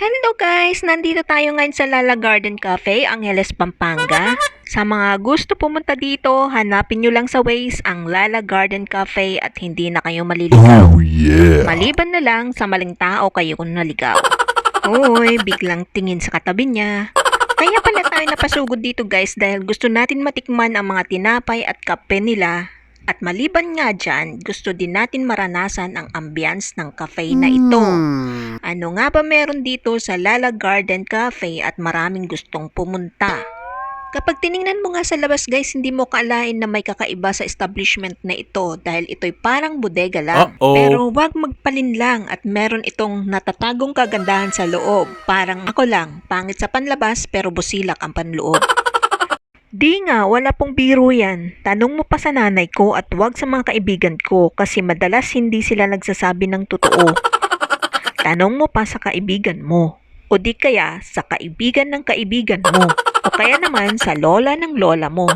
Hello guys! Nandito tayo ngayon sa Lala Garden Cafe, Angeles, Pampanga. Sa mga gusto pumunta dito, hanapin nyo lang sa Waze ang Lala Garden Cafe at hindi na kayo maliligaw. Oh yeah. Maliban na lang sa maling tao kayo kung naligaw. Uy, biglang tingin sa katabi niya. Kaya pala tayo napasugod dito guys dahil gusto natin matikman ang mga tinapay at kape nila. At maliban nga dyan, gusto din natin maranasan ang ambience ng cafe na ito. Ano nga ba meron dito sa Lala Garden Cafe at maraming gustong pumunta? Kapag tiningnan mo nga sa labas guys, hindi mo kaalain na may kakaiba sa establishment na ito dahil ito'y parang bodega lang. Uh-oh. Pero wag magpalinlang at meron itong natatagong kagandahan sa loob. Parang ako lang, pangit sa panlabas pero busilak ang panloob. Di nga, wala pong biro yan. Tanong mo pa sa nanay ko at wag sa mga kaibigan ko kasi madalas hindi sila nagsasabi ng totoo. Tanong mo pa sa kaibigan mo. O di kaya sa kaibigan ng kaibigan mo. O kaya naman sa lola ng lola mo.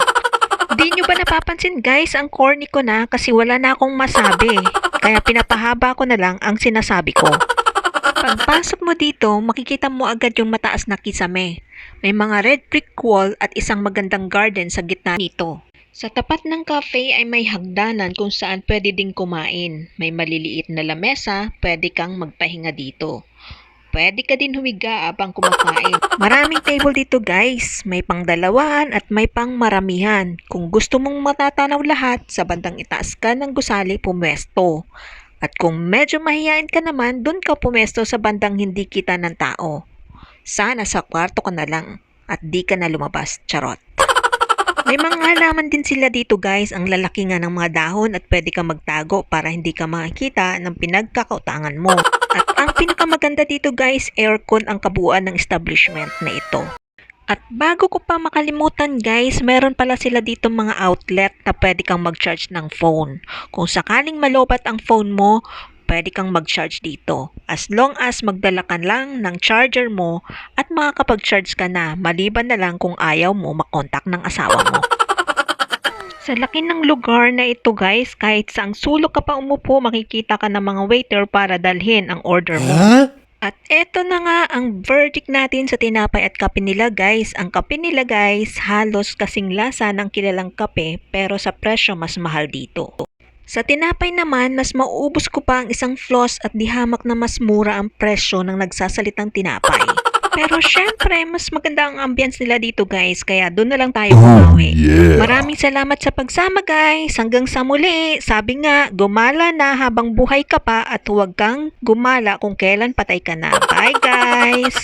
Di nyo ba napapansin guys, ang corny ko na kasi wala na akong masabi. Kaya pinapahaba ko na lang ang sinasabi ko. Pagpasok mo dito, makikita mo agad yung mataas na kisame. May mga red brick wall at isang magandang garden sa gitna nito. Sa tapat ng cafe ay may hagdanan kung saan pwede ding kumain. May maliliit na lamesa, pwede kang magpahinga dito. Pwede ka din humiga habang kumakain. Maraming table dito guys. May pang dalawahan at may pang maramihan. Kung gusto mong matatanaw lahat, sa bandang itaas ka ng gusali pumwesto. At kung medyo mahihain ka naman, dun ka pumesto sa bandang hindi kita ng tao. Sana sa kwarto ka na lang at di ka na lumabas, charot. May mga halaman din sila dito guys, ang lalaki nga ng mga dahon at pwede ka magtago para hindi ka makikita ng pinagkakautangan mo. At ang pinakamaganda dito guys, aircon ang kabuuan ng establishment na ito. At bago ko pa makalimutan guys, meron pala sila dito mga outlet na pwede kang mag-charge ng phone. Kung sakaling malobat ang phone mo, pwede kang mag-charge dito. As long as magdala ka lang ng charger mo at makakapag-charge ka na, maliban na lang kung ayaw mo makontak ng asawa mo. Sa laki ng lugar na ito guys, kahit saang sulok ka pa umupo, makikita ka ng mga waiter para dalhin ang order mo. Huh? At eto na nga ang verdict natin sa tinapay at kape nila guys. Ang kape nila guys, halos kasing lasa ng kilalang kape pero sa presyo mas mahal dito. Sa tinapay naman, mas mauubos ko pa ang isang floss at di hamak na mas mura ang presyo ng nagsasalitang tinapay. Pero syempre, mas maganda ang ambience nila dito guys, kaya doon na lang tayo Oh bumawi. yeah. Maraming salamat sa pagsama guys. Hanggang sa muli. Sabi nga, gumala na habang buhay ka pa at huwag kang gumala kung kailan patay ka na. Bye guys!